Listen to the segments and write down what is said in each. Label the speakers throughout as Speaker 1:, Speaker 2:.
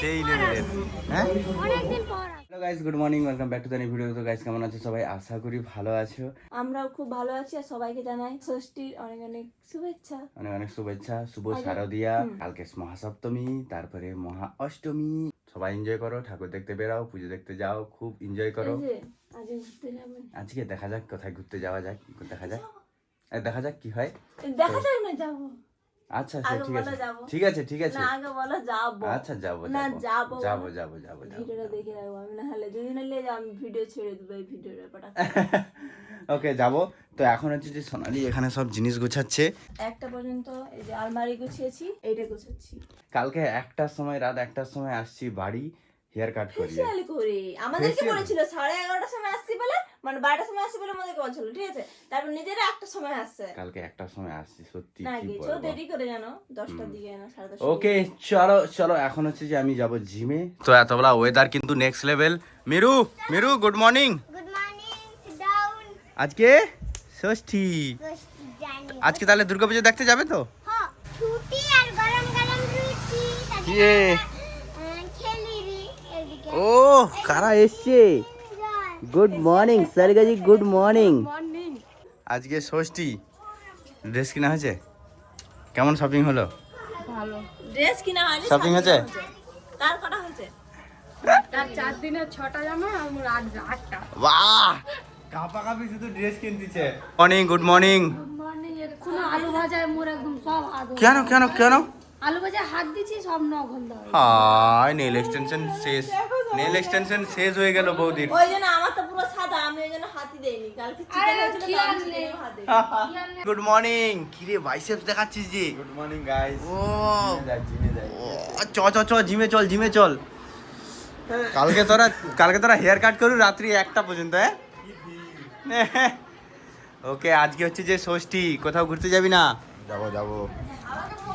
Speaker 1: সেই লেভেলের হ্যাঁ? Hello guys good morning welcome back to the video তো গাইস কেমন আছো? সবাই আশা করি ভালো আছো।
Speaker 2: আমরাও খুব ভালো আছি আর সবাইকে জানাই ষষ্ঠীর অনেক অনেক শুভেচ্ছা।
Speaker 1: অনেক অনেক শুভেচ্ছা শুভ শারদিয়া কালকে মহাসপ্তমী তারপরে মহা অষ্টমী। সবাই এনজয় করো ঠাকুর দেখতে বেরাও পুজো দেখতে যাও খুব এনজয় করো। আজকে দেখা যাক কোথায় ঘুরতে যাওয়া যাক দেখা যাক। আর দেখা যাক কি হয়।
Speaker 2: দেখা যাক না যাব।
Speaker 1: আচ্ছা আচ্ছা ঠিক আছে। ঠিক আছে ঠিক আছে।
Speaker 2: না আগে বলো যাব।
Speaker 1: আচ্ছা যাব
Speaker 2: না
Speaker 1: যাব।
Speaker 2: যাব
Speaker 1: যাব যাব যাব যাব
Speaker 2: ভিডিওটা দেখে রাখব আমি না হলে যদি না লিয়ে আমি ভিডিও ছেড়ে দেবো এই ভিডিওর ব্যাপারটা।
Speaker 1: ওকে যাব। তো এখন হচ্ছে যে সোনালি এখানে সব জিনিস গোছাচ্ছে।
Speaker 2: একটা পর্যন্ত এই যে আলমারি গুছিয়েছি এইটা গুছাচ্ছি।
Speaker 1: কালকে একটার সময় রাত একটার সময় আসছি বাড়ি। হেয়ার কাট করিয়ে।
Speaker 2: ফেসিয়াল করে। আমাদেরকে? বলেছিল সাড়ে এগারোটার সময় আসছি বলে মানে বারোটার সময় আসছি বলে আমাদেরকে বলছিল ঠিক আছে? তারপর নিজেরা একটা সময় আসছে।
Speaker 1: কালকে একটার সময় আসছি সত্যি
Speaker 2: না গেছো দেরি করে জানো দশটার দিকে না সাড়ে দশটা
Speaker 1: ওকে চলো চলো এখন হচ্ছে যে আমি যাব জিমে। তো এতবেলা ওয়েদার কিন্তু next level Miru Miru good morning
Speaker 3: good morning down
Speaker 1: আজকে? ষষ্ঠী।
Speaker 3: জানি
Speaker 1: আজকে তাহলে দুর্গাপুজো দেখতে যাবে তো?
Speaker 3: হ্যাঁ ছুটি আর গরম গরম রুটি
Speaker 1: কারা এসছে? Good morning Sarikaji good morning
Speaker 2: morning
Speaker 1: আজকে ষষ্ঠী। ড্রেস কিনা হয়েছে? কেমন শপিং হলো?
Speaker 2: ভালো। ড্রেস কিনা হয়নি
Speaker 1: Shopping হয়েছে?
Speaker 2: তার কটা হয়েছে?
Speaker 4: তার চার দিনের ছটা জামা আট আটটা।
Speaker 1: বাহ! কাপা কাপি শুধু ড্রেস কিনতেছে। মর্নিং গুড মর্নিং
Speaker 4: মর্নিং এক্ষুনি আলু ভাজায় মোর একদম সব হাত
Speaker 1: কেন কেন কেন?
Speaker 4: আলু ভাজায় হাত দিচ্ছি সব
Speaker 1: হাই নেল এক্সটেনশন শেষ। নেল এক্সটেনশন শেষ হয়ে গেল বৌদির।
Speaker 2: ওই জন্য আমার তো পুরো সাদা আমি ওই জন্য হাতি দেইনি। কালকে চিকেন হয়েছিল তো আমি চিকেন হাত দেইনি।
Speaker 1: গুড মর্নিং কি রে বাইসেপস দেখাচ্ছিস যে?
Speaker 5: গুড মর্নিং গাইস
Speaker 1: ও।
Speaker 5: জিমে যাই
Speaker 1: ও, চ চ চ জিমে চল জিমে চল। কালকে তোরা কালকে তোরা হেয়ার কাট করু রাত্রি একটা পর্যন্ত হ্যাঁ? ওকে আজকে হচ্ছে যে ষষ্ঠী কোথাও ঘুরতে যাবি না?
Speaker 5: যাব যাব।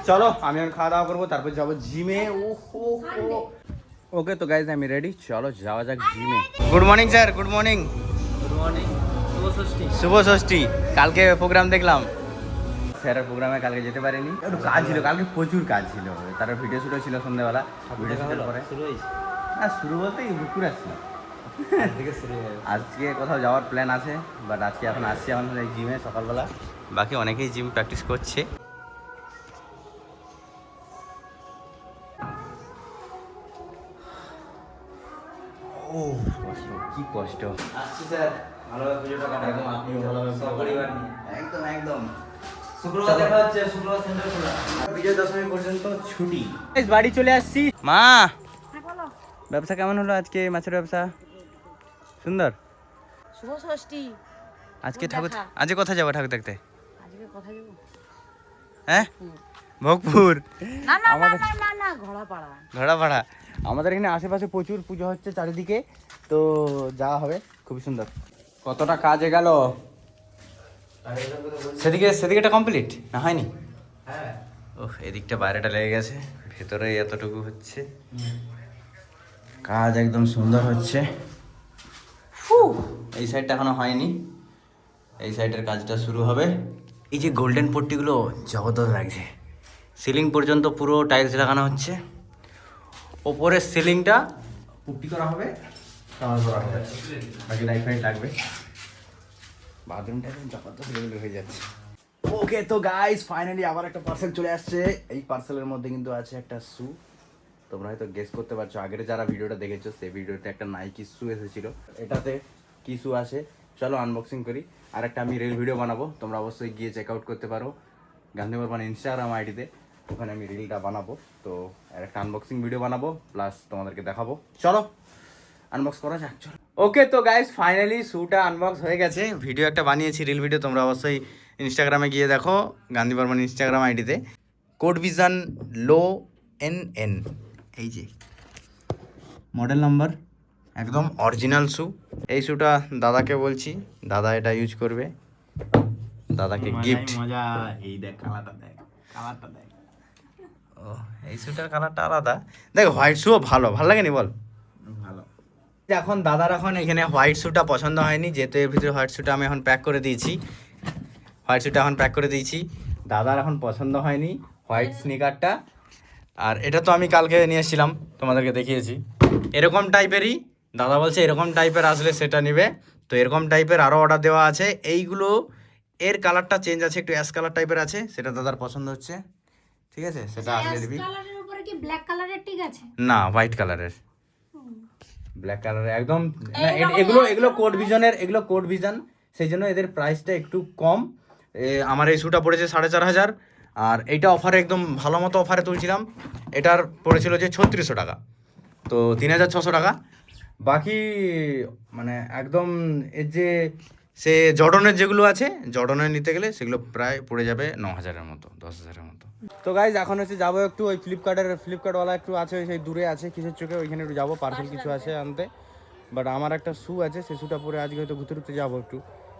Speaker 1: চলো আমি এখন খাওয়া দাওয়া করব তারপর যাব জিমে ও হো। হো ওকে তো গাইজ আমি রেডি চলো যাওয়া যাক জিমে good morning sir good morning
Speaker 5: good morning শুভ ষষ্ঠী।
Speaker 1: শুভ ষষ্ঠী। কালকে প্রোগ্রাম দেখলাম। স্যারের প্রোগ্রামে কালকে যেতে পারিনি। একটু কাজ ছিল। কালকে প্রচুর কাজ ছিল। তার ভিডিও শুটও ছিল সন্ধ্যাবেলা। ভিডিও শুটের পরে। না শুরু বলতে এই বুকুর
Speaker 5: হয়ে
Speaker 1: আজকে কোথাও যাওয়ার প্ল্যান আছে বাট আজকে এখন আসছি এখন এই জিমে সকালবেলা। বাকি অনেকেই জিম প্র্যাকটিস করছে। কি কষ্ট।
Speaker 5: আসছি স্যার ভালোভাবে পুজোটা কাটাবো।
Speaker 1: ভালোভাবে
Speaker 5: নিয়ে।
Speaker 1: একদম একদম।
Speaker 5: শুক্রবার দেখা হচ্ছে শুক্রবার সেন্টার খোলা।
Speaker 1: বিজয় দশমী পর্যন্ত ছুটি। বাড়ি চলে আসছি। মা! ব্যবসা কেমন হলো আজকে মাছের ব্যবসা? সুন্দর?
Speaker 4: শুভ ষষ্ঠী।
Speaker 1: আজকে ঠাকুর আজকে কোথায় যাব ঠাকুর দেখতে?
Speaker 4: আজকে কোথায় যাব?
Speaker 1: হ্যাঁ? ভোগপুর।
Speaker 4: না না না
Speaker 1: আমাদের-
Speaker 4: না না না ঘোড়া পাড়া
Speaker 1: ঘোড়াপাড়া। আমাদের এখানে আশেপাশে প্রচুর পুজো হচ্ছে চারিদিকে তো যাওয়া হবে খুবই সুন্দর। কতটা কাজে গেল সেদিকে সেদিকেটা কমপ্লিট না হয়নি?
Speaker 5: হ্যাঁ।
Speaker 1: ওহ এদিকটা বাইরেটা লেগে গেছে ভেতরে এতটুকু হচ্ছে। কাজ একদম সুন্দর হচ্ছে। এই সাইডটা এখনও হয়নি। এই সাইডের কাজটা শুরু হবে। এই যে গোল্ডেন পট্টিগুলো জবরদস্ত লাগছে। সিলিং পর্যন্ত পুরো টাইলস লাগানো হচ্ছে। ওপরের সিলিংটা পুট্টি করা হবে কামাল করা হবে বাকি লাইট ফাইট লাগবে। বাথরুমটা হয়ে যাচ্ছে। ওকে, তো গাইস ফাইনালি আবার একটা পার্সেল চলে আসছে। এই পার্সেলের মধ্যে কিন্তু আছে একটা শু তোমরা হয়তো গেস করতে পারছ, আগের যারা ভিডিওটা দেখেছ, সেই ভিডিওতে একটা নাইকি শু এসেছিল। এটাতে কি শু আসে? চলো আনবক্সিং করি। আর একটা আমি রেল ভিডিও বানাবো। তোমরা অবশ্যই গিয়ে চেক আউট করতে পারো। গান্ধী বর্মান ইনস্টাগ্রাম আইডিতে ওখানে আমি রিলটা বানাবো। তো একটা আনবক্সিং ভিডিও বানাবো প্লাস তোমাদেরকে দেখাবো। চলো আনবক্স করা যাক চলো। ওকে তো গাইস ফাইনালি শুটা আনবক্স হয়ে গেছে। ভিডিও একটা বানিয়েছি রিল ভিডিও তোমরা অবশ্যই ইনস্টাগ্রামে গিয়ে দেখো গান্ধী বর্মান ইনস্টাগ্রাম আইডিতে কোড ভিশন লো এন এন এই যে মডেল নাম্বার একদম অরিজিনাল শু এই শুটা দাদাকে বলছি দাদা এটা ইউজ করবে। দাদাকে গিফট
Speaker 5: মজা এই দেখ কালারটা দেখ কালারটা দেখ।
Speaker 1: ও এই শুটার কালারটা আলাদা। দেখ হোয়াইট শুও ভালো। ভালো লাগেনি বল?
Speaker 5: ভালো।
Speaker 1: এখন দাদার এখন এখানে হোয়াইট শুটা পছন্দ হয়নি যেহেতু এর ভিতরে হোয়াইট শুটা আমি এখন প্যাক করে দিয়েছি। হোয়াইট শুটা এখন প্যাক করে দিয়েছি। দাদার এখন পছন্দ হয়নি হোয়াইট স্নিকারটা আর এটা তো আমি কালকে নিয়ে এসেছিলাম তোমাদেরকে দেখিয়েছি। এরকম টাইপেরই দাদা বলছে এরকম টাইপের আসলে সেটা নেবে। তো এরকম টাইপের আরও অর্ডার দেওয়া আছে। এইগুলো এর কালারটা চেঞ্জ আছে একটু অ্যাশ কালার টাইপের আছে সেটা দাদার পছন্দ হচ্ছে। ঠিক আছে? সেটা আসলে দিবি।
Speaker 3: কালারের উপরে কি ব্ল্যাক কালারের ঠিক আছে?
Speaker 1: না হোয়াইট কালারের ব্ল্যাক কালারের একদম এগুলো এগুলো কোড ভিজনের এগুলো কোড ভিজন সেই জন্য এদের প্রাইসটা একটু কম। আমার এই শ্যুটা পড়েছে সাড়ে চার হাজার আর এইটা অফারে একদম ভালো মতো অফারে তুলছিলাম। এটার পড়েছিল যে ছত্রিশশো টাকা। তো তিন হাজার ছশো টাকা। বাকি মানে একদম এর যে সে জর্ডনের যেগুলো আছে জর্ডনের নিতে গেলে সেগুলো প্রায় পড়ে যাবে ন হাজারের মতো দশ হাজারের মতো। তো গাইজ এখন হচ্ছে যাব একটু ওই ফ্লিপকার্টের ফ্লিপকার্টওয়ালা একটু আছে সেই দূরে আছে কিসের চোখে ওইখানে একটু যাব পার্সেল কিছু আছে আনতে। বাট আমার একটা শ্যু আছে সে শ্যুটা পরে আজকে হয়তো ঘুরতে ঘুরতে যাব একটু।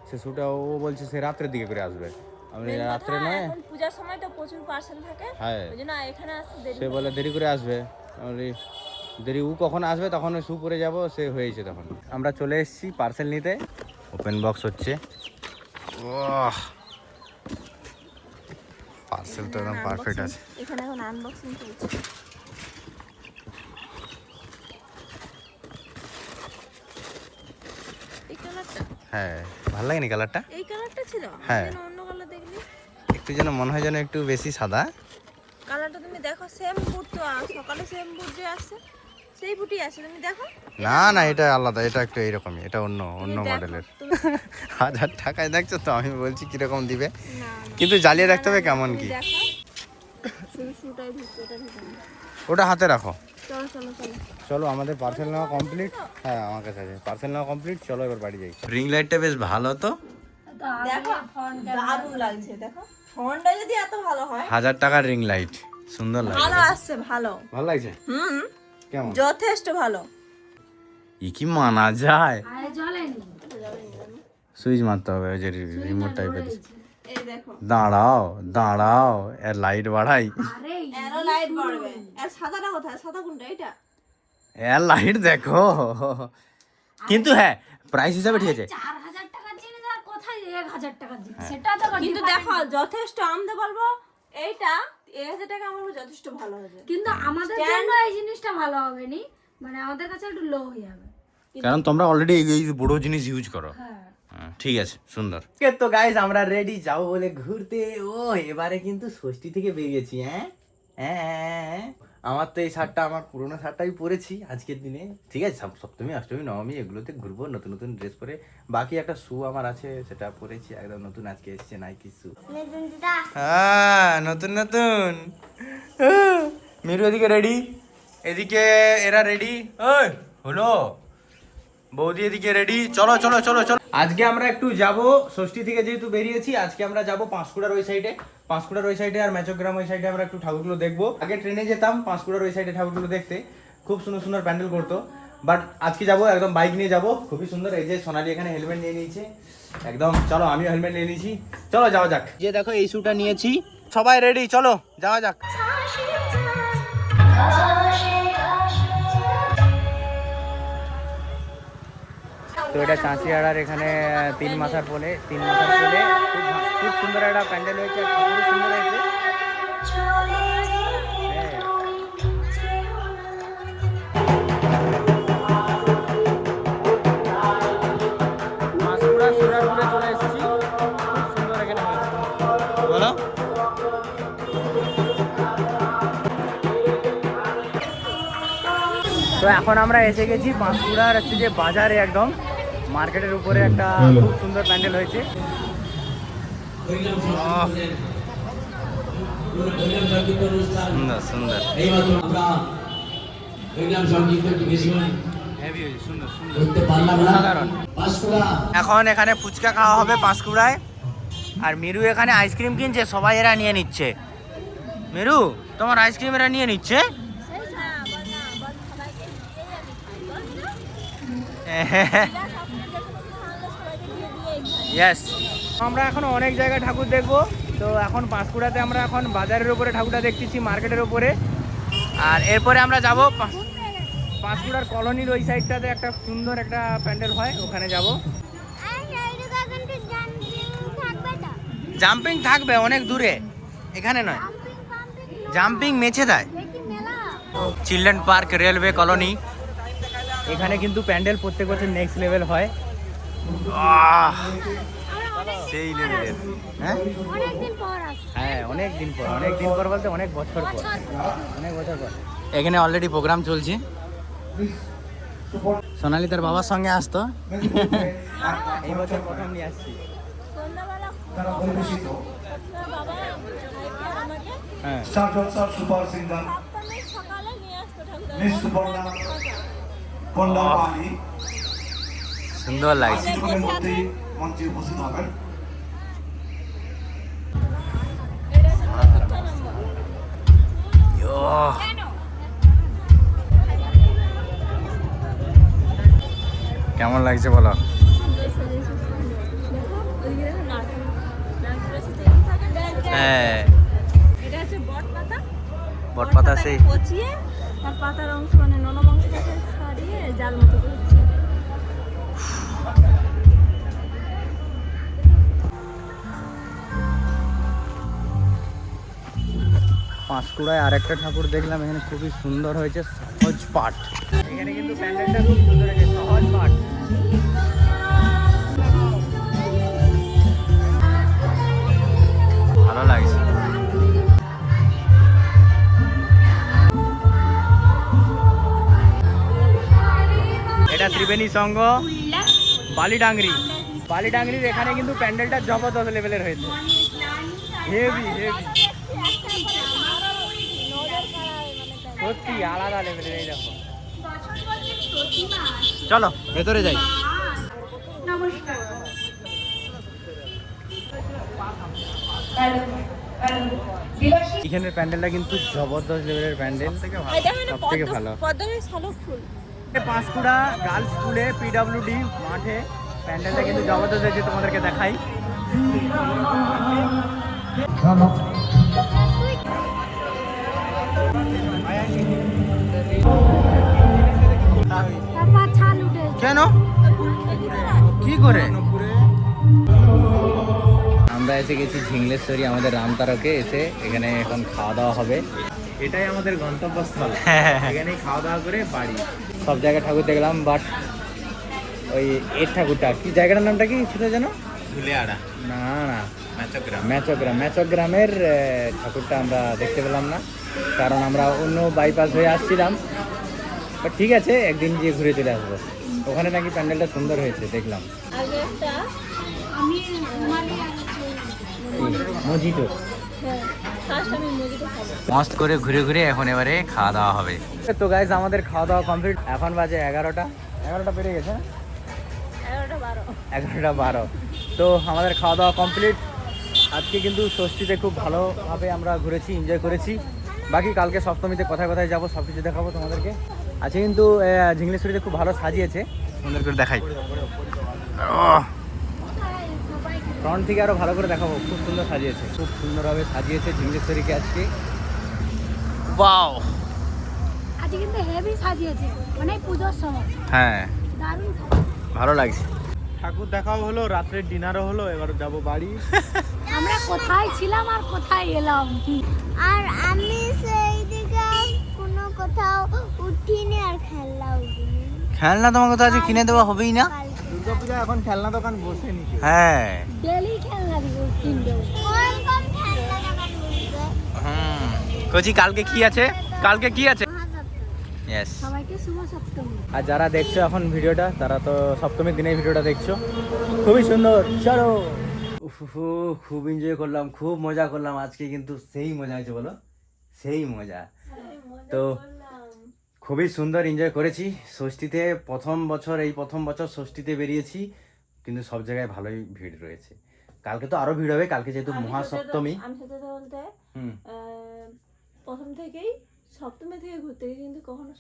Speaker 1: সে শ্যুটা ও বলছে সে রাত্রের দিকে করে আসবে। আমি রাত্রে নয়।
Speaker 2: পূজার সময় তো প্রচুর পার্সেল থাকে।
Speaker 1: হ্যাঁ।
Speaker 2: এখানে আসতে
Speaker 1: সে বলে দেরি করে আসবে। আমি দেরি ও কখন আসবে? তখন ওই শু পরে যাব সে হয়েছে তখন। আমরা চলে এসেছি পার্সেল নিতে। ওপেন বক্স হচ্ছে। পার্সেল তো একদম পারফেক্ট আছে।
Speaker 2: এখানে এখন আনবক্সিং চলছে। এই কালারটা
Speaker 1: হ্যাঁ ভালো লাগেনি কালারটা
Speaker 2: এই কালারটা ছিল?
Speaker 1: হ্যাঁ।
Speaker 2: অন্য কালার দেখলি।
Speaker 1: একটু যেন মনে হয় যেন একটু বেশি সাদা।
Speaker 2: কালারটা তুমি দেখো সেম বুট তো সকালে সেম বুট যে আসছে সেই বুটই আছে তুমি দেখো।
Speaker 1: না না এটা আলাদা এটা একটু এইরকমই এটা অন্য অন্য মডেলের হাজার টাকায় দেখছ তো আমি বলছি কীরকম দিবে। কিন্তু জ্বালিয়ে দেখতে হবে কেমন কি। ওটা হাতে রাখো।
Speaker 2: চলো চলো চলো।
Speaker 1: চলো আমাদের পার্সেল নেওয়া কমপ্লিট হ্যাঁ আমার কাছে আছে। পার্সেল নেওয়া কমপ্লিট চলো এবার বাড়ি যাই। রিং লাইটটা বেশ ভালো তো।
Speaker 2: দেখো দারুণ লাগছে দেখো। ফোনটা যদি এত ভালো হয়।
Speaker 1: হাজার টাকার রিং লাইট সুন্দর লাগে।
Speaker 2: ভালো আসছে ভালো।
Speaker 1: ভালো লাগছে?
Speaker 2: হুম।
Speaker 1: কেমন?
Speaker 2: যথেষ্ট ভালো।
Speaker 1: ই কি মানা যায়? সুইচ মারতে হবে ওই যে রিমোট টাইপের দাঁড়াও দাঁড়াও এর লাইট বাড়াই।
Speaker 2: লাইট বাড়বে। সাদাটা কোথায়? সাদা কোনটা? এটা
Speaker 1: এর লাইট দেখো। কিন্তু হ্যাঁ প্রাইস হিসাবে ঠিক আছে।
Speaker 3: তো
Speaker 2: কিন্তু দেখো যথেষ্ট আমতে বলব এইটা হাজার টাকা আমার যথেষ্ট ভালো হবে।
Speaker 3: কিন্তু আমাদের জন্য এই জিনিসটা ভালো হবে নি মানে আমাদের কাছে একটু লো হয়ে যাবে
Speaker 1: কারণ তোমরা অলরেডি এই বড় জিনিস ইউজ করো।
Speaker 3: হ্যাঁ।
Speaker 1: হ্যাঁ, ঠিক আছে সুন্দর। তো গাইজ আমরা রেডি যাব বলে ঘুরতে। ও এবারে কিন্তু ষষ্ঠী থেকে বেরিয়েছি হ্যাঁ, হ্যাঁ, হ্যাঁ। আমার তো এই শার্টটা আমার পুরোনো শার্টটাই পরেছি আজকের দিনে। ঠিক আছে সপ- সপ্তমী অষ্টমী নবমী এগুলোতে ঘুরবো নতুন নতুন ড্রেস পরে। বাকি একটা শু আমার আছে সেটা পরেছি একদম নতুন আজকে এসছে নাইকি শু
Speaker 3: নতুন
Speaker 1: হ্যাঁ নতুন নতুন। মিরু এদিকে রেডি এদিকে এরা রেডি ওই হলো। বৌদি এদিকে রেডি চলো চলো চলো চলো। আজকে আমরা একটু যাব ষষ্ঠী থেকে যেহেতু বেরিয়েছি আজকে আমরা যাব পাঁশকুড়ার ওই সাইডে পাঁশকুড়ার ওই সাইডে আর ম্যাচোগ্রাম ওই সাইডে আমরা একটু ঠাকুরগুলো দেখব। আগে ট্রেনে যেতাম পাঁশকুড়ার ওই সাইডে ঠাকুরগুলো দেখতে। খুব সুন্দর সুন্দর প্যান্ডেল করতো। বাট আজকে যাব একদম বাইক নিয়ে যাব। খুবই সুন্দর এই যে সোনালি এখানে হেলমেট নিয়ে নিয়েছে। একদম চলো আমিও হেলমেট নিয়ে নিয়েছি। চলো যাওয়া যাক। যে দেখো এই শুটা নিয়েছি। সবাই রেডি চলো যাওয়া যাক। তো এটা চাঁচিয়াড়ার এখানে তিন মাথার পোলে তিন মাথার পোলে খুব খুব সুন্দর একটা প্যান্ডেল হয়েছে হ্যাঁ। খুব সুন্দর হয়েছে। তো এখন আমরা এসে গেছি পাঁশকুড়ার হচ্ছে যে বাজারে একদম। মার্কেটের উপরে একটা খুব সুন্দর প্যান্ডেল হয়েছে। সুন্দর সুন্দর। অসাধারণ। এখন এখানে ফুচকা খাওয়া হবে পাঁশকুড়ায় আর মিরু এখানে আইসক্রিম কিনছে সবাই এরা নিয়ে নিচ্ছে। মিরু তোমার আইসক্রিম এরা নিয়ে নিচ্ছে? ইয়েস আমরা এখন অনেক জায়গায় ঠাকুর দেখব। তো এখন পাঁশকুড়াতে আমরা এখন বাজারের উপরে ঠাকুরটা দেখতেছি মার্কেটের উপরে। আর এরপরে আমরা যাব পাঁশকুড়ার কলোনির ওই সাইডটাতে একটা সুন্দর একটা প্যান্ডেল হয় ওখানে যাব। জাম্পিং থাকবে অনেক দূরে এখানে নয়।
Speaker 3: জাম্পিং
Speaker 1: মেছে দেয়। Children park railway colony. এখানে কিন্তু প্যান্ডেল প্রত্যেক বছর নেক্সট লেভেল হয়! সেই লেভেলের হ্যাঁ হ্যাঁ? অনেক দিন পর অনেক দিন পর বলতে অনেক বছর পর। অনেক বছর পর। এখানে অলরেডি প্রোগ্রাম চলছে। সোনালি তার বাবার সঙ্গে আসতো এই বছর প্রথম নিয়ে আসছি। হ্যাঁ।
Speaker 6: Super singer. মিস সুপর্ণা। কন্যা
Speaker 1: সুন্দর লাগছে। কেমন লাগছে বলো? হ্যাঁ।
Speaker 2: বট পাতা
Speaker 1: সেই
Speaker 2: তার পাতার অংশ মানে নরম অংশটাকে ছাড়িয়ে জাল মতো
Speaker 1: পাঁশকুড়ায় আরেকটা ঠাকুর দেখলাম এখানে খুবই সুন্দর হয়েছে সহজ পাঠ। এখানে কিন্তু প্যান্ডেলটা খুব সুন্দর হয়েছে সহজ পাঠ। ভালো লাগছে। এটা ত্রিবেণী সংঘ বালিডাংরি। বালিডাংরির এখানে কিন্তু প্যান্ডেলটা জবরদস্ত লেভেলের হয়েছে। হেভি হেভি সত্যি আলাদা লেভেলের এই দেখো। চলো ভেতরে যাই। এখানের প্যান্ডেলটা কিন্তু জবরদস্ত লেভেলের প্যান্ডেল।
Speaker 2: মানে
Speaker 1: সব থেকে ভালো।
Speaker 2: ফুল।
Speaker 1: পাঁশকুড়া গার্লস স্কুলে পিডাব্লিউডি মাঠে প্যান্ডেলটা কিন্তু জবরদস্ত হয়েছে তোমাদেরকে দেখাই। কেন? কি করে? আমরা এসে গেছি ঝিংলেশ্বরী আমাদের রামতারকে এসে এখানে এখন খাওয়া দাওয়া হবে।
Speaker 5: এটাই আমাদের গন্তব্যস্থল। এখানেই খাওয়া দাওয়া করে বাড়ি।
Speaker 1: সব জায়গায় ঠাকুর দেখলাম বাট ওই এর ঠাকুরটা কি জায়গাটার নামটা কি ছিল যেন? না না।
Speaker 5: ম্যাচগ্রাম
Speaker 1: ম্যাচগ্রাম ম্যাচগ্রামের ঠাকুরটা আমরা দেখতে পেলাম না কারণ আমরা অন্য বাইপাস হয়ে আসছিলাম। বাট ঠিক আছে একদিন গিয়ে ঘুরে চলে আসব। ওখানে নাকি প্যান্ডেলটা সুন্দর হয়েছে দেখলাম।
Speaker 2: আগে একটা
Speaker 3: আমি রুমালি
Speaker 1: মজিটো
Speaker 2: হ্যাঁ ফার্স্ট আমি মুরগিটা খাব।
Speaker 1: মস্ত করে ঘুরে ঘুরে এখন এবারে খাওয়া দাওয়া হবে। তো গাইজ আমাদের খাওয়া দাওয়া কমপ্লিট এখন বাজে এগারোটা। এগারোটা পেরে গেছে
Speaker 2: এগারোটা বারো।
Speaker 1: তো আমাদের খাওয়া দাওয়া কমপ্লিট আজকে কিন্তু ষষ্ঠীতে খুব ভালোভাবে আমরা ঘুরেছি এনজয় করেছি। বাকি কালকে সপ্তমীতে কোথায় কোথায় যাব সব কিছু দেখাবো তোমাদেরকে। আজকে কিন্তু ঝিংলেশ্বরীতে খুব ভালো সাজিয়েছে। সুন্দর করে দেখাই। ফ্রন্ট থেকে আরও ভালো করে দেখাবো খুব সুন্দর সাজিয়েছে। খুব সুন্দরভাবে সাজিয়েছে ঝিংলেশ্বরীকে আজকে। বাও
Speaker 3: আজকে কিন্তু হেভি সাজিয়েছে মানে পুজোর সময়।
Speaker 1: হ্যাঁ।
Speaker 3: দারুণ।
Speaker 1: ভালো লাগছে।
Speaker 5: ঠাকুর দেখাও হলো রাত্রে ডিনারও হলো এবার যাব বাড়ি।
Speaker 3: কোথায় ছিলাম আর কোথায় এলাম?
Speaker 7: আর আমি সেই দিকে কোনো কোথাও উঠিনি আর খেলনা উঠিনি।
Speaker 1: খেলনা তোমাকে তো আজকে কিনে দেওয়া হবেই না?
Speaker 5: দুর্গাপূজা এখন খেলনা দোকান বসে নি।
Speaker 1: হ্যাঁ।
Speaker 3: ডেলি খেলনা দিব কিনবে?
Speaker 7: কোন কোন খেলনা দোকান বসবে।
Speaker 1: হুম। কচি কালকে কি আছে? কালকে কি আছে?
Speaker 3: সবাইকে শুভ সপ্তমী।
Speaker 1: আর যারা দেখছ এখন ভিডিওটা তারা তো সপ্তমীর দিনে ভিডিওটা দেখছ। খুবই সুন্দর। চলো। খুব এনজয় করলাম খুব মজা করলাম। আজকে কিন্তু সেই মজা হয়েছে বলো সেই মজা। তো খুবই সুন্দর এনজয় করেছি। ষষ্ঠীতে প্রথম বছর এই প্রথম বছর ষষ্ঠীতে বেরিয়েছি কিন্তু সব জায়গায় ভালোই ভিড় রয়েছে। কালকে তো আরও ভিড় হবে কালকে যেহেতু মহাসপ্তমী
Speaker 2: আমি বলতে প্রথম থেকেই সপ্তমী থেকে ঘুরতে গেছি কিন্তু কখনো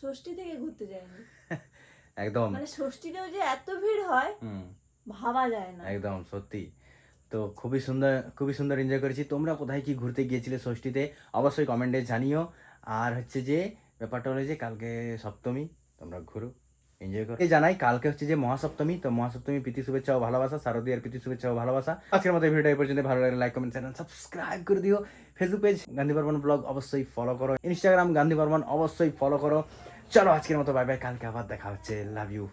Speaker 2: ষষ্ঠী থেকে ঘুরতে যাইনি।
Speaker 1: একদম।
Speaker 2: মানে ষষ্ঠীতেও যে এত ভিড় হয় ভাবা যায় না।
Speaker 1: একদম সত্যি। তো খুবই সুন্দর খুবই সুন্দর এনজয় করেছি। তোমরা কোথায় কি ঘুরতে গিয়েছিলে ষষ্ঠীতে, অবশ্যই কমেন্টে জানিও। আর হচ্ছে যে, ব্যাপারটা হলো যে, কালকে সপ্তমী, তোমরা ঘুরো এনজয় করো। জানাই, কালকে হচ্ছে যে মহাসপ্তমী, তো মহাসপ্তমী প্রীতি শুভেচ্ছা ও ভালোবাসা শারদীয়ার প্রীতি শুভেচ্ছা ও ভালোবাসা। আজকের মতো এই ভিডিওটা এই পর্যন্ত ভালো লাগলে লাইক কমেন্ট চ্যানেল সাবস্ক্রাইব করে দিও। Facebook page Gandhi Barman vlog অবশ্যই ফলো করো। ইনস্টাগ্রাম গান্ধী বর্মন অবশ্যই ফলো করো। চলো আজকের মতো বাই বাই কালকে আবার দেখা হচ্ছে লাভ ইউ